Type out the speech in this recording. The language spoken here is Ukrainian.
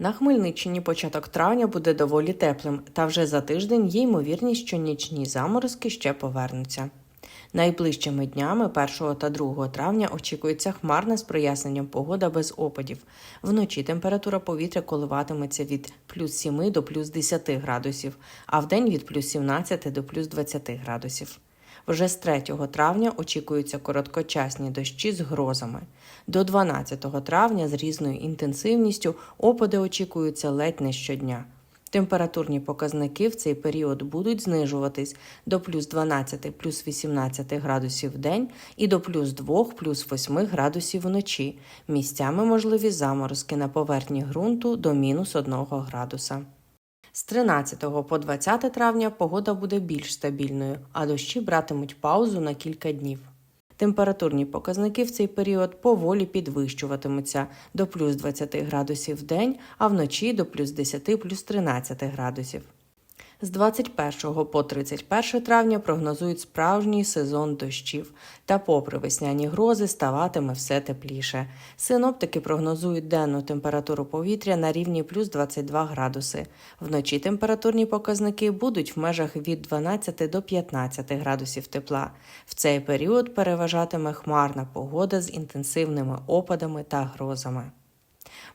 На Хмельниччині початок травня буде доволі теплим, та вже за тиждень є ймовірність, що нічні заморозки ще повернуться. Найближчими днями 1 та 2 травня очікується хмарна з проясненням погода без опадів. Вночі температура повітря коливатиметься від плюс 7 до плюс 10 градусів, а вдень від плюс 17 до плюс 20 градусів. Вже з 3 травня очікуються короткочасні дощі з грозами. До 12 травня з різною інтенсивністю опади очікуються ледь не щодня. Температурні показники в цей період будуть знижуватись до плюс 12 плюс 18 градусів в день і до плюс 2 плюс 8 градусів вночі. Місцями можливі заморозки на поверхні ґрунту до мінус 1 градуса. З 13 по 20 травня погода буде більш стабільною, а дощі братимуть паузу на кілька днів. Температурні показники в цей період поволі підвищуватимуться до плюс 20 градусів в день, а вночі до плюс 10 плюс 13 градусів. З 21 по 31 травня прогнозують справжній сезон дощів, та попри весняні грози ставатиме все тепліше. Синоптики прогнозують денну температуру повітря на рівні плюс 22 градуси. Вночі температурні показники будуть в межах від 12 до 15 градусів тепла. В цей період переважатиме хмарна погода з інтенсивними опадами та грозами.